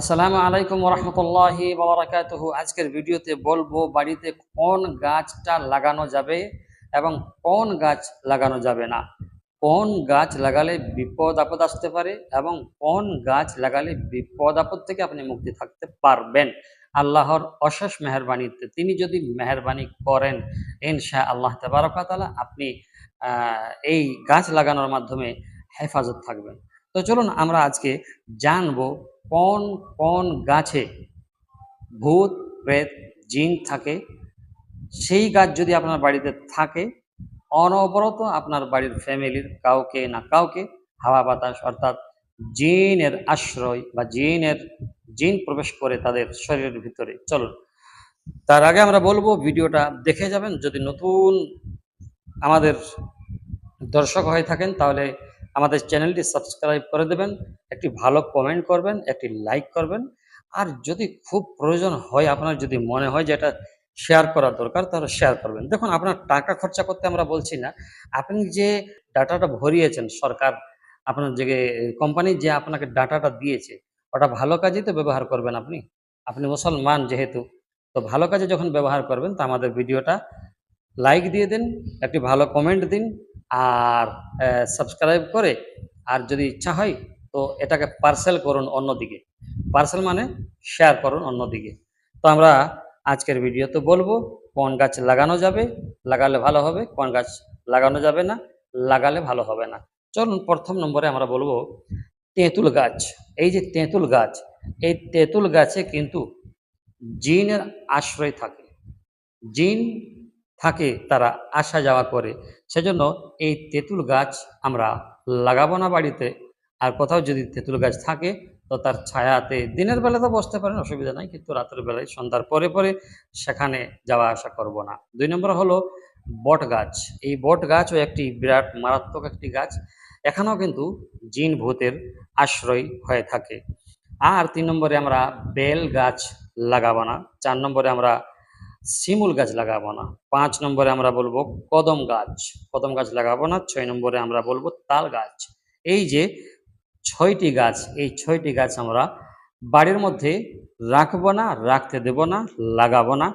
আসসালামু আলাইকুম রহমতুল্লাহি বারাকাতুহ আজকের ভিডিওতে বলব, বাড়িতে কোন গাছটা লাগানো যাবে এবং কোন গাছ লাগানো যাবে না? কোন গাছ লাগালে বিপদ, আপদ আসতে পারে এবং কোন গাছ লাগালে বিপদ, আপদ থেকে আপনি মুক্তি থাকতে পারবেন? আল্লাহর অশেষ মেহরবানিতে তিনি যদি মেহরবানি করেন ইনশা আল্লাহ তালা আপনি এই গাছ লাগানোর মাধ্যমে হেফাজত থাকবেন। তো চলুন আমরা আজকে জানব কোন কোন গাছে ভূত, প্রেত, জিন থাকে। সেই গাছ যদি আপনার বাড়িতে থাকে, অনবরত আপনার বাড়ির ফ্যামিলির কাউকে না কাউকে হাওয়া বাতাস অর্থাৎ জিনের আশ্রয় বা জিনের, জিন প্রবেশ করে তাদের শরীরের ভিতরে। চলুন, তার আগে আমরা বলব ভিডিওটা দেখে যাবেন। যদি নতুন আমাদের দর্শক হয়ে থাকেন, তাহলে আমাদের চ্যানেলটি সাবস্ক্রাইব করে দেবেন, একটি ভালো কমেন্ট করবেন, একটি লাইক করবেন। আর যদি খুব প্রয়োজন হয়, আপনার যদি মনে হয় যে এটা শেয়ার করা দরকার, তাহলে শেয়ার করবেন। দেখুন, আপনার টাকা খরচা করতে আমরা বলছি না। আপনি যে ডাটাটা ভরিয়েছেন, সরকার, আপনার যে কোম্পানি যে আপনাকে ডাটাটা দিয়েছে, ওটা ভালো কাজেই তো ব্যবহার করবেন আপনি। আপনি মুসলমান যেহেতু, তো ভালো কাজে যখন ব্যবহার করবেন, তো আমাদের ভিডিওটা লাইক দিয়ে দিন, একটি ভালো কমেন্ট দিন আর সাবস্ক্রাইব করে, আর যদি ইচ্ছা হয়, তো এটাকে পার্সেল করুন অন্যদিকে। পার্সেল মানে শেয়ার করুন অন্যদিকে। তো আমরা আজকের ভিডিওতে বলব, কোন গাছ লাগানো যাবে, লাগালে ভালো হবে, কোন গাছ লাগানো যাবে না, লাগালে ভালো হবে না। চলুন, প্রথম নম্বরে আমরা বলব, তেঁতুল গাছ। এই যে তেঁতুল গাছ, এই তেঁতুল গাছে কিন্তু জিনের আশ্রয় থাকে। জিন থাকে তারা আসা যাওয়া করে। সেজন্য এই তেঁতুল গাছ আমরা লাগাবো না বাড়িতে। আর কোথাও যদি তেঁতুল গাছ থাকে, তো তার ছায়াতে দিনের বেলা তো বসতে পারেন, অসুবিধা নাই। কিন্তু রাতের বেলায়, সন্ধ্যার পরে পরে সেখানে যাওয়া আসা করব না। দুই নম্বর হলো বট গাছ। এই বট গাছও একটি বিরাট মারাত্মক একটি গাছ। এখানেও কিন্তু জিন ভূতের আশ্রয় হয়ে থাকে। আর তিন নম্বরে আমরা বেল গাছ লাগাবো না। চার নম্বরে আমরা শিমুল গাছ লাগাবো না। পাঁচ নম্বরে আমরা বলব কদম গাছ। কদম গাছ লাগাবো না, ছয় নম্বরে আমরা বলব তাল গাছ। এই যে ছয়টি গাছ, এই ছয়টি গাছ আমরা বাড়ির মধ্যে রাখব না, রাখতে দেব না, লাগাবো না।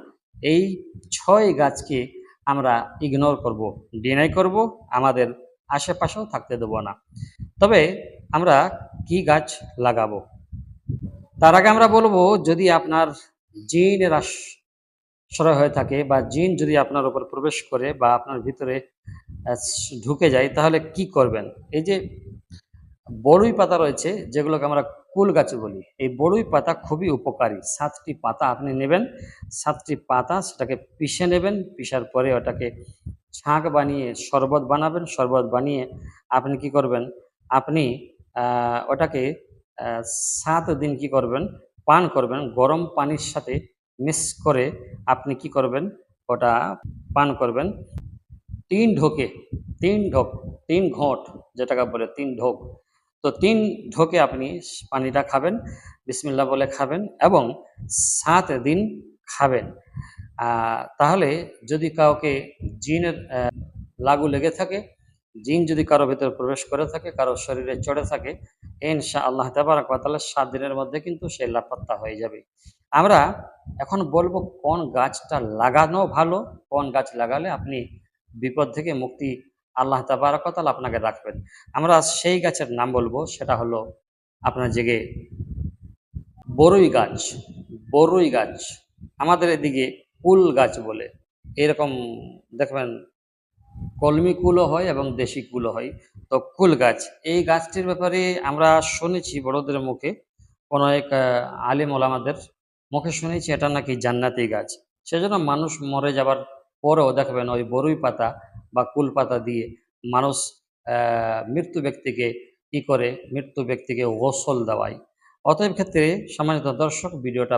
এই ছয় গাছকে আমরা ইগনোর করব ডিনাই করব, আমাদের আশেপাশেও থাকতে দেব না। তবে আমরা কি গাছ লাগাবো? তার আগে আমরা বলব যদি আপনার জিনের আশ্রয় হয়ে থাকে বা জিন যদি আপনার উপর প্রবেশ করে বা আপনার ভিতরে ঢুকে যায়, তাহলে কি করবেন? এই যে বড়ুই পাতা রয়েছে, যেগুলোকে আমরা কুল গাছ বলি। এই বড়ুই পাতা খুবই উপকারী। সাতটি পাতা আপনি নেবেন। সাতটি পাতা সেটাকে পিষে নেবেন। পিষার পরে ওটাকে ছাঁক বানিয়ে শরবত বানাবেন। শরবত বানিয়ে আপনি কি করবেন? আপনি ওটাকে সাত দিন কি করবেন? পান করবেন। গরম পানির সাথে মিক্স করে আপনি কি করবেন? ওটা পান করবেন। তিন ঢোকে, তিন ঢোক, তিন ঘোঁট যেটাকে বলে তিন ঢোক। তো তিন ঢোকে আপনি পানিটা খাবেন বিসমিল্লা বলে খাবেন এবং সাত দিন খাবেন। তাহলে যদি কাউকে জিনের লাগু লেগে থাকে, জিন যদি কারও ভেতরে প্রবেশ করে থাকে, কারও শরীরে চড়ে থাকে ইনশা আল্লাহ তাবারাক তাআলা সাত দিনের মধ্যে কিন্তু সে লাপাত্তা হয়ে যাবে। আমরা এখন বলব কোন গাছটা লাগানো ভালো, কোন গাছ লাগালে আপনি বিপদ থেকে মুক্তি আল্লাহ তাবারাক ওয়া তাআলা আপনাকে রাখবেন। আমরা সেই গাছের নাম বলব, সেটা হলো আপনার জেগে বরুই গাছ বরুই গাছ, আমাদের এদিকে কুল গাছ বলে। এরকম দেখবেন কলমি কুলও হয় এবং দেশি কুলও হয়। তো কুল গাছ, এই গাছটির ব্যাপারে আমরা শুনেছি বড়দের মুখে, কোনো এক আলিম ওলামাদের মুখে শুনেছি, এটা নাকি জান্নাতি গাছ। সেজন্য মানুষ মরে যাবার পরেও দেখবেন ওই বরুই পাতা বা কুল পাতা দিয়ে মানুষ মৃত্যু ব্যক্তিকে কি করে? মৃত্যু ব্যক্তিকে গোসল দেওয়ায়। অতএব ক্ষেত্রে সম্মানিত দর্শক, ভিডিওটা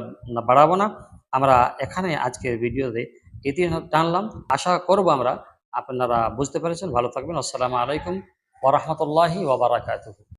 বাড়াবো না। আমরা এখানে আজকের ভিডিওতে এটি টানলাম। আশা করব আমরা আপনারা বুঝতে পেরেছেন। ভালো থাকবেন। আসসালামু আলাইকুম ওরহমতুল্লাহি ওবরাকাতুহু